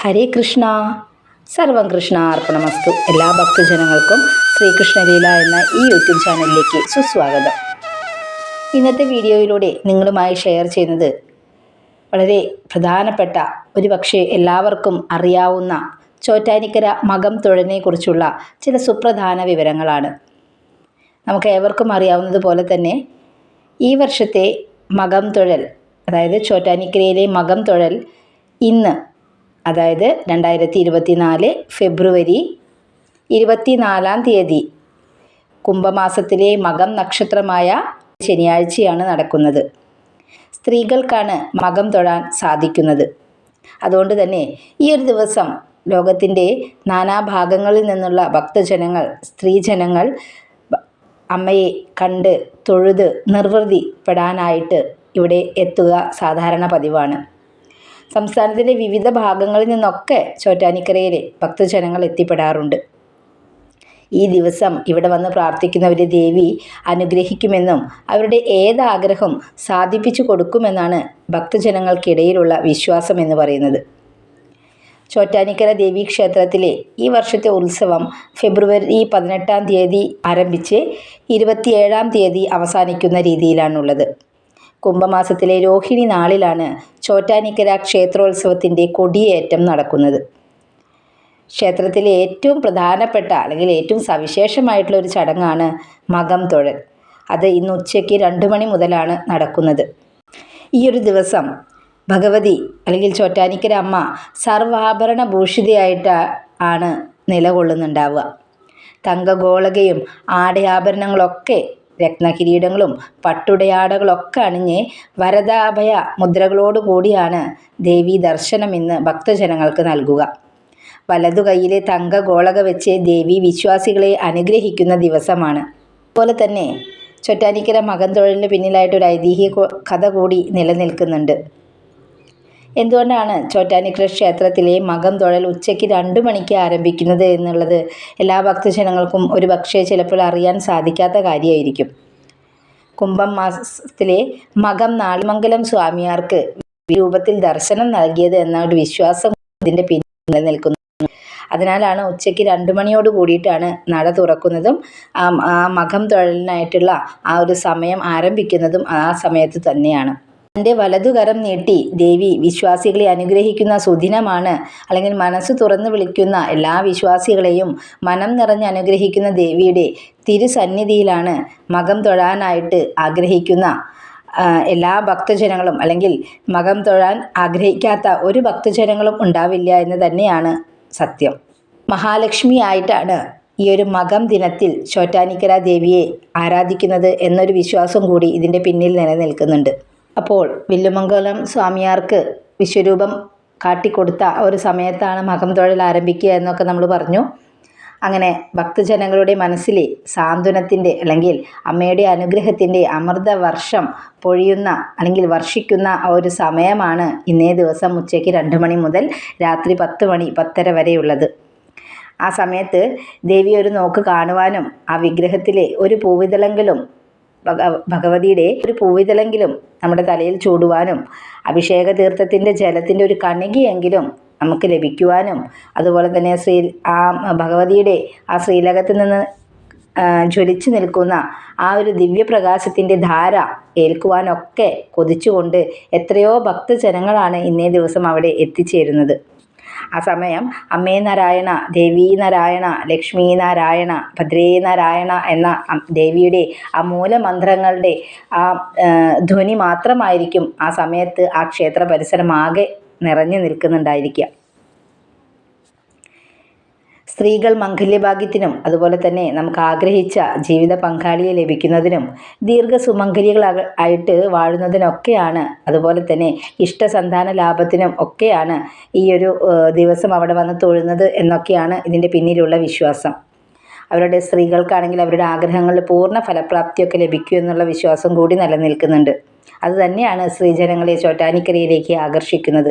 ഹരേ കൃഷ്ണ. സർവം കൃഷ്ണ അർപ്പണമസ്തു. എല്ലാ ഭക്തജനങ്ങൾക്കും ശ്രീകൃഷ്ണലീല എന്ന ഈ യൂട്യൂബ് ചാനലിലേക്ക് സുസ്വാഗതം. ഇന്നത്തെ വീഡിയോയിലൂടെ നിങ്ങളുമായി ഷെയർ ചെയ്യുന്നത് വളരെ പ്രധാനപ്പെട്ട ഒരു പക്ഷേ എല്ലാവർക്കും അറിയാവുന്ന ചോറ്റാനിക്കര മകം തുഴനെക്കുറിച്ചുള്ള ചില സുപ്രധാന വിവരങ്ങളാണ്. നമുക്ക് ഏവർക്കും അറിയാവുന്നത് പോലെ തന്നെ ഈ വർഷത്തെ മകം തുഴൽ അതായത് ചോറ്റാനിക്കരയിലെ മകം തുഴൽ ഇന്ന് അതായത് രണ്ടായിരത്തി ഇരുപത്തി നാല് ഫെബ്രുവരി ഇരുപത്തിനാലാം തീയതി. കുംഭമാസത്തിലെ മകം നക്ഷത്രമായ ശനിയാഴ്ചയാണ് നടക്കുന്നത്. സ്ത്രീകൾക്കാണ് മകം തൊഴാൻ സാധിക്കുന്നത്. അതുകൊണ്ട് തന്നെ ഈ ഒരു ദിവസം ലോകത്തിന്റെ നാനാഭാഗങ്ങളിൽ നിന്നുള്ള ഭക്തജനങ്ങൾ സ്ത്രീജനങ്ങൾ അമ്മയെ കണ്ട് തൊഴുത് നിർവൃതിപ്പെടാനായിട്ട് ഇവിടെ എത്തുക സാധാരണ പതിവാണ്. സംസ്ഥാനത്തിന്റെ വിവിധ ഭാഗങ്ങളിൽ നിന്നൊക്കെ ചോറ്റാനിക്കരയിലെ ഭക്തജനങ്ങൾ എത്തിപ്പെടാറുണ്ട്. ഈ ദിവസം ഇവിടെ വന്ന് പ്രാർത്ഥിക്കുന്നവരെ ദേവി അനുഗ്രഹിക്കുമെന്നും അവരുടെ ഏതാഗ്രഹം സാധിപ്പിച്ചു കൊടുക്കുമെന്നാണ് ഭക്തജനങ്ങൾക്കിടയിലുള്ള വിശ്വാസം എന്ന് പറയുന്നത്. ചോറ്റാനിക്കര ദേവീ ക്ഷേത്രത്തിലെ ഈ വർഷത്തെ ഉത്സവം ഫെബ്രുവരി പതിനെട്ടാം തീയതി ആരംഭിച്ച് ഇരുപത്തിയേഴാം തീയതി അവസാനിക്കുന്ന രീതിയിലാണുള്ളത്. കുംഭമാസത്തിലെ രോഹിണി നാളിലാണ് ചോറ്റാനിക്കര ക്ഷേത്രോത്സവത്തിന്റെ കൊടിയേറ്റം നടക്കുന്നത്. ക്ഷേത്രത്തിലെ ഏറ്റവും പ്രധാനപ്പെട്ട അല്ലെങ്കിൽ ഏറ്റവും സവിശേഷമായിട്ടുള്ള ഒരു ചടങ്ങാണ് മകം തൊഴൽ. അത് ഇന്ന് ഉച്ചയ്ക്ക് രണ്ട് മണി മുതലാണ് നടക്കുന്നത്. ഈ ഒരു ദിവസം ഭഗവതി അല്ലെങ്കിൽ ചോറ്റാനിക്കര അമ്മ സർവാഭരണ ഭൂഷിതയായിട്ട് ആണ് നിലകൊള്ളുന്നുണ്ടാവുക. തങ്കഗോളകയും ആടയാഭരണങ്ങളൊക്കെ രത്നകിരീടങ്ങളും പട്ടുടയാടകളൊക്കെ അണിഞ്ഞ് വരദാഭയ മുദ്രകളോട് കൂടിയാണ് ദേവി ദർശനം ഇന്ന് ഭക്തജനങ്ങൾക്ക് നൽകുക. വലതു കൈയിലെ തങ്ക ഗോളക വെച്ച് ദേവി വിശ്വാസികളെ അനുഗ്രഹിക്കുന്ന ദിവസമാണ്. അതുപോലെ തന്നെ ചൊറ്റാനിക്കര മകൻ തൊഴിലിന് പിന്നിലായിട്ട് ഒരു ഐതിഹ്യ കഥ കൂടി നിലനിൽക്കുന്നുണ്ട്. എന്തുകൊണ്ടാണ് ചോറ്റാനിക്കര ക്ഷേത്രത്തിലെ മകം തൊഴൽ ഉച്ചയ്ക്ക് രണ്ട് മണിക്ക് ആരംഭിക്കുന്നത് എന്നുള്ളത് എല്ലാ ഭക്തജനങ്ങൾക്കും ഒരു പക്ഷേ ചിലപ്പോൾ അറിയാൻ സാധിക്കാത്ത കാര്യമായിരിക്കും. കുംഭം മാസത്തിലെ മകം നാളിമംഗലം സ്വാമിയാർക്ക് രൂപത്തിൽ ദർശനം നൽകിയത് എന്ന ഒരു വിശ്വാസം ഇതിന്റെ പിന്നിൽ നിലനിൽക്കുന്നു. അതിനാലാണ് ഉച്ചയ്ക്ക് രണ്ട് മണിയോട് കൂടിയിട്ടാണ് നട തുറക്കുന്നതും ആ മകം തൊഴലിനായിട്ടുള്ള ആ ഒരു സമയം ആരംഭിക്കുന്നതും ആ സമയത്ത് തന്നെയാണ്. തന്റെ വലതുകരം നീട്ടി ദേവി വിശ്വാസികളെ അനുഗ്രഹിക്കുന്ന സുദിനമാണ്. അല്ലെങ്കിൽ മനസ്സ് തുറന്നു വിളിക്കുന്ന എല്ലാ വിശ്വാസികളെയും മനം നിറഞ്ഞ് അനുഗ്രഹിക്കുന്ന ദേവിയുടെ തിരുസന്നിധിയിലാണ് മകം തൊഴാനായിട്ട് ആഗ്രഹിക്കുന്ന എല്ലാ ഭക്തജനങ്ങളും അല്ലെങ്കിൽ മകം തൊഴാൻ ആഗ്രഹിക്കാത്ത ഒരു ഭക്തജനങ്ങളും ഉണ്ടാവില്ല എന്ന് തന്നെയാണ് സത്യം. മഹാലക്ഷ്മി ആയിട്ടാണ് ഈ ഒരു മകം ദിനത്തിൽ ചോറ്റാനിക്കര ദേവിയെ ആരാധിക്കുന്നത് എന്നൊരു വിശ്വാസം കൂടി ഇതിന്റെ പിന്നിൽ നിലനിൽക്കുന്നുണ്ട്. അപ്പോൾ വില്ലുമംഗലം സ്വാമിയാർക്ക് വിശ്വരൂപം കാട്ടിക്കൊടുത്ത ഒരു സമയത്താണ് മകം തൊഴിൽ ആരംഭിക്കുക എന്നൊക്കെ നമ്മൾ പറഞ്ഞു. അങ്ങനെ ഭക്തജനങ്ങളുടെ മനസ്സിലെ സാന്ത്വനത്തിന്റെ അല്ലെങ്കിൽ അമ്മയുടെ അനുഗ്രഹത്തിന്റെ അമൃത വർഷം പൊഴിയുന്ന അല്ലെങ്കിൽ വർഷിക്കുന്ന ആ ഒരു സമയമാണ് ഇന്നേ ദിവസം ഉച്ചയ്ക്ക് രണ്ട് മണി മുതൽ രാത്രി പത്ത് മണി പത്തര വരെയുള്ളത്. ആ സമയത്ത് ദേവി ഒരു നോക്ക് കാണുവാനും ആ വിഗ്രഹത്തിലെ ഒരു പൂവിതളെങ്കിലും ഭഗവതിയുടെ ഒരു പൂവിതലെങ്കിലും നമ്മുടെ തലയിൽ ചൂടുവാനും അഭിഷേക തീർത്ഥത്തിന്റെ ജലത്തിന്റെ ഒരു കണികയെങ്കിലും നമുക്ക് ലഭിക്കുവാനും അതുപോലെ തന്നെ ശ്രീ ആ ഭഗവതിയുടെ ആ ശ്രീലകത്ത് നിന്ന് ജ്വലിച്ചു നിൽക്കുന്ന ആ ഒരു ദിവ്യപ്രകാശത്തിന്റെ ധാര ഏൽക്കുവാനൊക്കെ കൊതിച്ചുകൊണ്ട് എത്രയോ ഭക്തജനങ്ങളാണ് ഇന്നേ ദിവസം അവിടെ എത്തിച്ചേരുന്നത്. ആ സമയം അമ്മേ നാരായണ ദേവീ നാരായണ ലക്ഷ്മി നാരായണ ഭദ്രേ നാരായണ എന്ന ദേവിയുടെ ആ മൂലമന്ത്രങ്ങളുടെ ആ ധ്വനി മാത്രമായിരിക്കും ആ സമയത്ത് ആ ക്ഷേത്ര പരിസരമാകെ നിറഞ്ഞു നിൽക്കുന്നുണ്ടായിരിക്കുക. സ്ത്രീകൾ മംഗല്യഭാഗ്യത്തിനും അതുപോലെ തന്നെ നമുക്ക് ആഗ്രഹിച്ച ജീവിത പങ്കാളിയെ ലഭിക്കുന്നതിനും ദീർഘസുമംഗലികൾ ആയിട്ട് വാഴുന്നതിനൊക്കെയാണ് അതുപോലെ തന്നെ ഇഷ്ടസന്താന ലാഭത്തിനും ഒക്കെയാണ് ഈ ഒരു ദിവസം അവിടെ വന്ന് തൊഴുന്നത് എന്നൊക്കെയാണ് ഇതിന്റെ പിന്നിലുള്ള വിശ്വാസം. അവരുടെ സ്ത്രീകൾക്കാണെങ്കിൽ അവരുടെ ആഗ്രഹങ്ങളിൽ പൂർണ ഫലപ്രാപ്തിയൊക്കെ ലഭിക്കൂ എന്നുള്ള വിശ്വാസം കൂടി നിലനിൽക്കുന്നുണ്ട്. അതുതന്നെയാണ് സ്ത്രീജനങ്ങളെ ചോറ്റാനിക്കരയിലേക്ക് ആകർഷിക്കുന്നത്.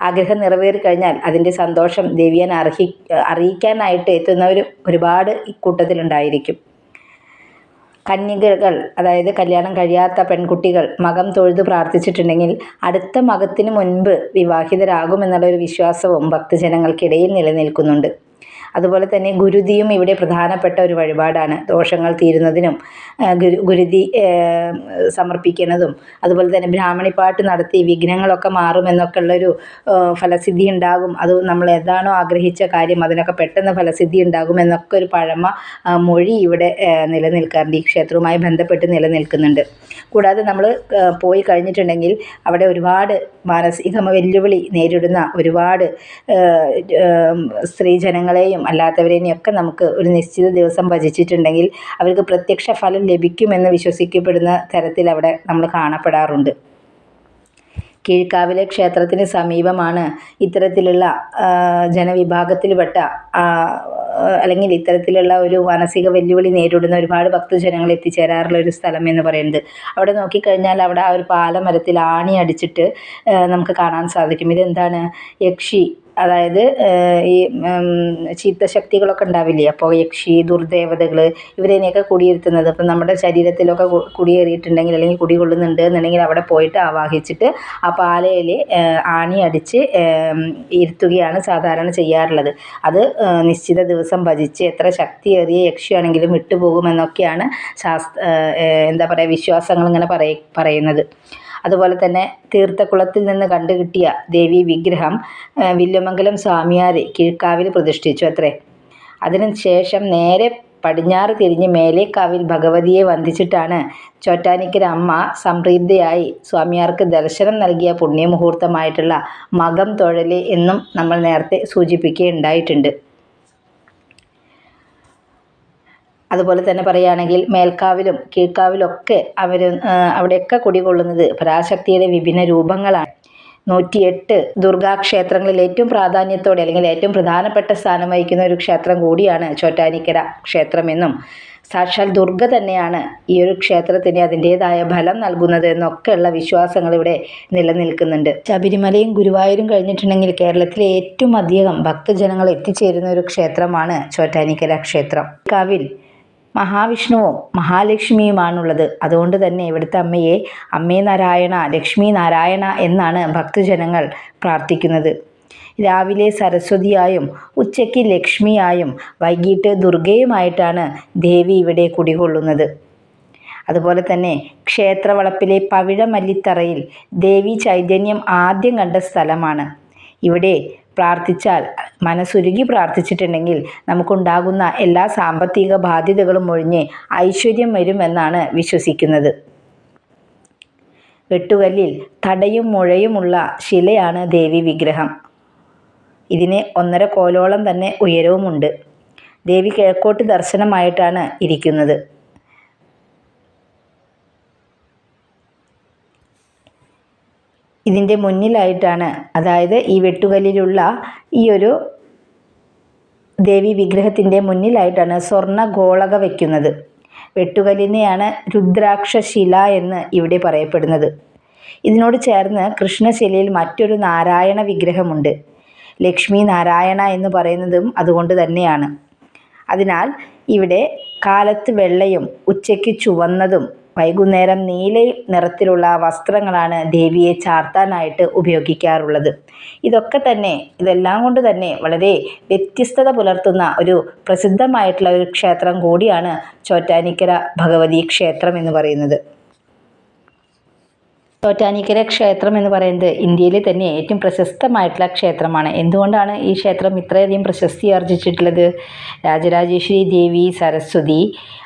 ആഗ്രഹം നിറവേറി കഴിഞ്ഞാൽ അതിന്റെ സന്തോഷം ദേവിയാൻ അർഹി അറിയിക്കാനായിട്ട് എത്തുന്നവർ ഒരുപാട് ഇക്കൂട്ടത്തിലുണ്ടായിരിക്കും കന്യകകൾ അതായത് കല്യാണം കഴിയാത്ത പെൺകുട്ടികൾ മകം തൊഴുത് പ്രാർത്ഥിച്ചിട്ടുണ്ടെങ്കിൽ അടുത്ത മകത്തിന് മുൻപ് വിവാഹിതരാകുമെന്നുള്ളൊരു വിശ്വാസവും ഭക്തജനങ്ങൾക്കിടയിൽ നിലനിൽക്കുന്നുണ്ട്. അതുപോലെ തന്നെ ഗുരുതിയും ഇവിടെ പ്രധാനപ്പെട്ട ഒരു വഴിപാടാണ്. ദോഷങ്ങൾ തീരുന്നതിനും ഗുരു ഗുരുതി സമർപ്പിക്കുന്നതും അതുപോലെ തന്നെ ബ്രാഹ്മണിപ്പാട്ട് നടത്തി വിഘ്നങ്ങളൊക്കെ മാറുമെന്നൊക്കെ ഉള്ളൊരു ഫലസിദ്ധി ഉണ്ടാകും. അത് നമ്മൾ എന്താണോ ആഗ്രഹിച്ച കാര്യം അതിനൊക്കെ പെട്ടെന്ന് ഫലസിദ്ധി ഉണ്ടാകും എന്നൊക്കെ ഒരു പഴമ മൊഴി ഇവിടെ നിലനിൽക്കാറുണ്ട്. ഈ ക്ഷേത്രവുമായി ബന്ധപ്പെട്ട് നിലനിൽക്കുന്നുണ്ട്. കൂടാതെ നമ്മൾ പോയി കഴിഞ്ഞിട്ടുണ്ടെങ്കിൽ അവിടെ ഒരുപാട് മാനസിക വെല്ലുവിളി നേരിടുന്ന ഒരുപാട് സ്ത്രീജനങ്ങളെയും അല്ലാത്തവരെയൊക്കെ നമുക്ക് ഒരു നിശ്ചിത ദിവസം ഭജിച്ചിട്ടുണ്ടെങ്കിൽ അവർക്ക് പ്രത്യക്ഷ ഫലം ലഭിക്കുമെന്ന് വിശ്വസിക്കപ്പെടുന്ന തരത്തിൽ അവിടെ നമ്മൾ കാണപ്പെടാറുണ്ട്. കീഴ്ക്കാവിലെ ക്ഷേത്രത്തിന് സമീപമാണ് ഇത്തരത്തിലുള്ള ജനവിഭാഗത്തിൽപ്പെട്ട അല്ലെങ്കിൽ ഇത്തരത്തിലുള്ള ഒരു മാനസിക വെല്ലുവിളി നേരിടുന്ന ഒരുപാട് ഭക്തജനങ്ങൾ എത്തിച്ചേരാറുള്ള ഒരു സ്ഥലം എന്ന് പറയുന്നത്. അവിടെ നോക്കിക്കഴിഞ്ഞാൽ അവിടെ ആ ഒരു പാലമരത്തിൽ ആണി അടിച്ചിട്ട് നമുക്ക് കാണാൻ സാധിക്കും. ഇതെന്താണ്? യക്ഷി അതായത് ഈ ചീത്ത ശക്തികളൊക്കെ ഉണ്ടാവില്ലേ? അപ്പോൾ യക്ഷി ദുർദേവതകൾ ഇവരെയൊക്കെ കുടിയിരുത്തുന്നത്. അപ്പം നമ്മുടെ ശരീരത്തിലൊക്കെ കുടിയേറിയിട്ടുണ്ടെങ്കിൽ അല്ലെങ്കിൽ കുടികൊള്ളുന്നുണ്ട് എന്നുണ്ടെങ്കിൽ അവിടെ പോയിട്ട് ആവാഹിച്ചിട്ട് ആ പാലയിൽ ആണി അടിച്ച് ഇരുത്തുകയാണ് സാധാരണ ചെയ്യാറുള്ളത്. അത് നിശ്ചിത ദിവസം ഭജിച്ച് എത്ര ശക്തിയേറിയ യക്ഷിയാണെങ്കിലും വിട്ടുപോകുമെന്നൊക്കെയാണ് ശാസ്ത്ര എന്താ പറയുക വിശ്വാസങ്ങൾ ഇങ്ങനെ പറയ പറയുന്നത്. അതുപോലെ തന്നെ തീർത്ഥക്കുളത്തിൽ നിന്ന് കണ്ടുകിട്ടിയ ദേവി വിഗ്രഹം വില്ലുമംഗലം സ്വാമിയാർ കിഴക്കാവിൽ പ്രതിഷ്ഠിച്ചു അത്രേ. അതിനുശേഷം നേരെ പടിഞ്ഞാറ് തിരിഞ്ഞ് മേലേക്കാവിൽ ഭഗവതിയെ വന്ദിച്ചിട്ടാണ് ചോറ്റാനിക്കര അമ്മ സംപ്രീതയായി സ്വാമിയാർക്ക് ദർശനം നൽകിയ പുണ്യമുഹൂർത്തമായിട്ടുള്ള മകം തൊഴൽ എന്നും നമ്മൾ നേരത്തെ സൂചിപ്പിക്കുകയുണ്ടായിട്ടുണ്ട്. അതുപോലെ തന്നെ പറയുകയാണെങ്കിൽ മേൽക്കാവിലും കീഴ്ക്കാവിലൊക്കെ അവർ അവിടെയൊക്കെ കുടികൊള്ളുന്നത് പരാശക്തിയുടെ വിഭിന്ന രൂപങ്ങളാണ്. നൂറ്റിയെട്ട് ദുർഗാക്ഷേത്രങ്ങളിൽ ഏറ്റവും പ്രാധാന്യത്തോടെ അല്ലെങ്കിൽ ഏറ്റവും പ്രധാനപ്പെട്ട സ്ഥാനം വഹിക്കുന്ന ഒരു ക്ഷേത്രം കൂടിയാണ് ചോറ്റാനിക്കര ക്ഷേത്രമെന്നും സാക്ഷാൽ ദുർഗ തന്നെയാണ് ഈ ഒരു ക്ഷേത്രത്തിന് അതിന്റേതായ ഫലം നൽകുന്നത് എന്നൊക്കെയുള്ള വിശ്വാസങ്ങൾ ഇവിടെ നിലനിൽക്കുന്നുണ്ട്. ശബരിമലയും ഗുരുവായൂരും കഴിഞ്ഞിട്ടുണ്ടെങ്കിൽ കേരളത്തിലെ ഏറ്റവും അധികം ഭക്തജനങ്ങൾ എത്തിച്ചേരുന്ന ഒരു ക്ഷേത്രമാണ് ചോറ്റാനിക്കര ക്ഷേത്രം. കാവിൽ മഹാവിഷ്ണുവും മഹാലക്ഷ്മിയുമാണുള്ളത്. അതുകൊണ്ട് തന്നെ ഇവിടുത്തെ അമ്മയെ അമ്മേ നാരായണ ലക്ഷ്മി നാരായണ എന്നാണ് ഭക്തജനങ്ങൾ പ്രാർത്ഥിക്കുന്നത്. രാവിലെ സരസ്വതിയായും ഉച്ചയ്ക്ക് ലക്ഷ്മിയായും വൈകിട്ട് ദുർഗയുമായിട്ടാണ് ദേവി ഇവിടെ കുടികൊള്ളുന്നത്. അതുപോലെ തന്നെ ക്ഷേത്രവളപ്പിലെ പവിഴമല്ലിത്തറയിൽ ദേവി ചൈതന്യം ആദ്യം കണ്ട സ്ഥലമാണ്. ഇവിടെ പ്രാർത്ഥിച്ചാൽ മനസ്സുരുകി പ്രാർത്ഥിച്ചിട്ടുണ്ടെങ്കിൽ നമുക്കുണ്ടാകുന്ന എല്ലാ സാമ്പത്തിക ബാധ്യതകളും ഒഴിഞ്ഞ് ഐശ്വര്യം വരുമെന്നാണ് വിശ്വസിക്കുന്നത്. വെട്ടുകല്ലിൽ തടയും മുഴയുമുള്ള ശിലയാണ് ദേവി വിഗ്രഹം. ഇതിന് ഒന്നര കോലോളം തന്നെ ഉയരവുമുണ്ട്. ദേവി കിഴക്കോട്ട് ദർശനമായിട്ടാണ് ഇരിക്കുന്നത്. ഇതിന്റെ മുന്നിലായിട്ടാണ്. അതായത് ഈ വെട്ടുകല്ലിലുള്ള ഈ ഒരു ദേവി വിഗ്രഹത്തിന്റെ മുന്നിലായിട്ടാണ് സ്വർണ ഗോളക വയ്ക്കുന്നത് വെട്ടുകല്ലിനെയാണ് രുദ്രാക്ഷശില എന്ന് ഇവിടെ പറയപ്പെടുന്നത്. ഇതിനോട് ചേർന്ന് കൃഷ്ണശിലയിൽ മറ്റൊരു നാരായണ വിഗ്രഹമുണ്ട്. ലക്ഷ്മി നാരായണ എന്ന് പറയുന്നതും അതുകൊണ്ട് തന്നെയാണ്. അതിനാൽ ഇവിടെ കാലത്ത് വെള്ളയും ഉച്ചയ്ക്ക് ചുവന്നതും വൈകുന്നേരം നീല നിറത്തിലുള്ള വസ്ത്രങ്ങളാണ് ദേവിയെ ചാർത്താനായിട്ട് ഉപയോഗിക്കാറുള്ളത്. ഇതൊക്കെ തന്നെ ഇതെല്ലാം കൊണ്ട് തന്നെ വളരെ വ്യത്യസ്തത പുലർത്തുന്ന ഒരു പ്രസിദ്ധമായിട്ടുള്ള ഒരു ക്ഷേത്രം കൂടിയാണ് ചോറ്റാനിക്കര ഭഗവതി ക്ഷേത്രം എന്ന് പറയുന്നത്. ചോറ്റാനിക്കര ക്ഷേത്രം എന്ന് പറയുന്നത് ഇന്ത്യയിലെ തന്നെ ഏറ്റവും പ്രശസ്തമായിട്ടുള്ള ക്ഷേത്രമാണ്. എന്തുകൊണ്ടാണ് ഈ ക്ഷേത്രം ഇത്രയധികം പ്രശസ്തി ആർജിച്ചിട്ടുള്ളത് രാജരാജേശ്വരി ദേവി സരസ്വതി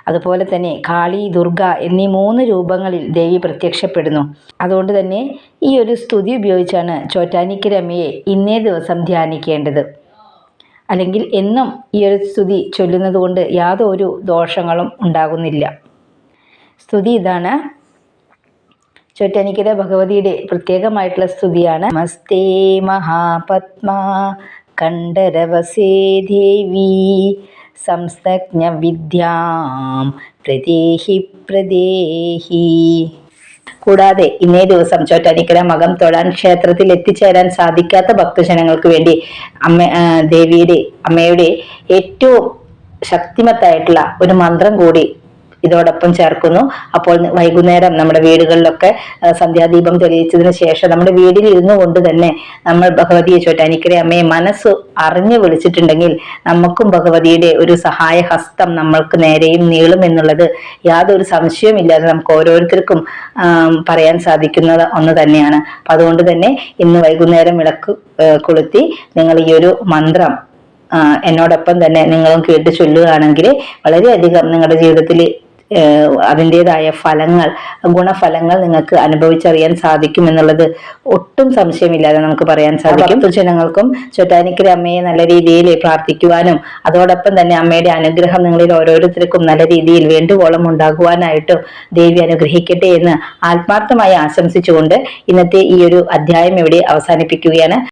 അതുപോലെ തന്നെ കാളി ദുർഗ എന്നീ മൂന്ന് രൂപങ്ങളിൽ ദേവി പ്രത്യക്ഷപ്പെടുന്നു. അതുകൊണ്ട് തന്നെ ഈ ഒരു സ്തുതി ഉപയോഗിച്ചാണ് ചോറ്റാനിക്കരമ്മയെ ഇന്നേ ദിവസം ധ്യാനിക്കേണ്ടത്. അല്ലെങ്കിൽ എന്നും ഈ ഒരു സ്തുതി ചൊല്ലുന്നത് കൊണ്ട് യാതൊരു ദോഷങ്ങളും ഉണ്ടാകുന്നില്ല. സ്തുതി ഇതാണ്. ചൊറ്റനിക്കര ഭഗവതിയുടെ പ്രത്യേകമായിട്ടുള്ള സ്തുതിയാണ്. മസ്തേ മഹാപത്മ കണ്ഠരവസേ ദേവി സംസ്തജ്ഞ വിദ്യാം പ്രദേഹി പ്രദേഹി. കൂടാതെ ഇന്നേ ദിവസം ചോറ്റാനിക്കര മകം തൊഴാൻ ക്ഷേത്രത്തിൽ എത്തിച്ചേരാൻ സാധിക്കാത്ത ഭക്തജനങ്ങൾക്ക് വേണ്ടി അമ്മ ദേവിയുടെ അമ്മയുടെ ഏറ്റവും ശക്തിമത്തായിട്ടുള്ള ഒരു മന്ത്രം കൂടി ഇതോടൊപ്പം ചേർക്കുന്നു. അപ്പോൾ വൈകുന്നേരം നമ്മുടെ വീടുകളിലൊക്കെ സന്ധ്യാദീപം തെളിയിച്ചതിന് ശേഷം നമ്മുടെ വീടിൽ ഇരുന്നു കൊണ്ട് തന്നെ നമ്മൾ ഭഗവതിയെ ചോറ്റാനിക്കരെ അമ്മയെ മനസ്സ് അറിഞ്ഞു വിളിച്ചിട്ടുണ്ടെങ്കിൽ നമുക്കും ഭഗവതിയുടെ ഒരു സഹായ ഹസ്തം നമ്മൾക്ക് നേരെയും നീളും എന്നുള്ളത് യാതൊരു സംശയവുമില്ലാതെ നമുക്ക് ഓരോരുത്തർക്കും പറയാൻ സാധിക്കുന്നത് ഒന്ന് തന്നെയാണ്. അപ്പൊ അതുകൊണ്ട് തന്നെ ഇന്ന് വൈകുന്നേരം വിളക്ക് കൊളുത്തി നിങ്ങൾ ഈ ഒരു മന്ത്രം എന്നോടൊപ്പം തന്നെ നിങ്ങളും കേട്ട് ചൊല്ലുകയാണെങ്കിൽ വളരെയധികം നിങ്ങളുടെ ജീവിതത്തിൽ അതിന്റെതായ ഫലങ്ങൾ ഗുണഫലങ്ങൾ നിങ്ങൾക്ക് അനുഭവിച്ചറിയാൻ സാധിക്കും എന്നുള്ളത് ഒട്ടും സംശയമില്ലാതെ നമുക്ക് പറയാൻ സാധിക്കും. ജനങ്ങൾക്കും ചൊറ്റാനിക്കര അമ്മയെ നല്ല രീതിയിൽ പ്രാർത്ഥിക്കുവാനും അതോടൊപ്പം തന്നെ അമ്മയുടെ അനുഗ്രഹം നിങ്ങളിൽ ഓരോരുത്തർക്കും നല്ല രീതിയിൽ വേണ്ടുവോളം ഉണ്ടാകുവാനായിട്ടും ദേവി അനുഗ്രഹിക്കട്ടെ എന്ന് ആത്മാർത്ഥമായി ആശംസിച്ചുകൊണ്ട് ഇന്നത്തെ ഈ ഒരു അധ്യായം ഇവിടെ അവസാനിപ്പിക്കുകയാണ്.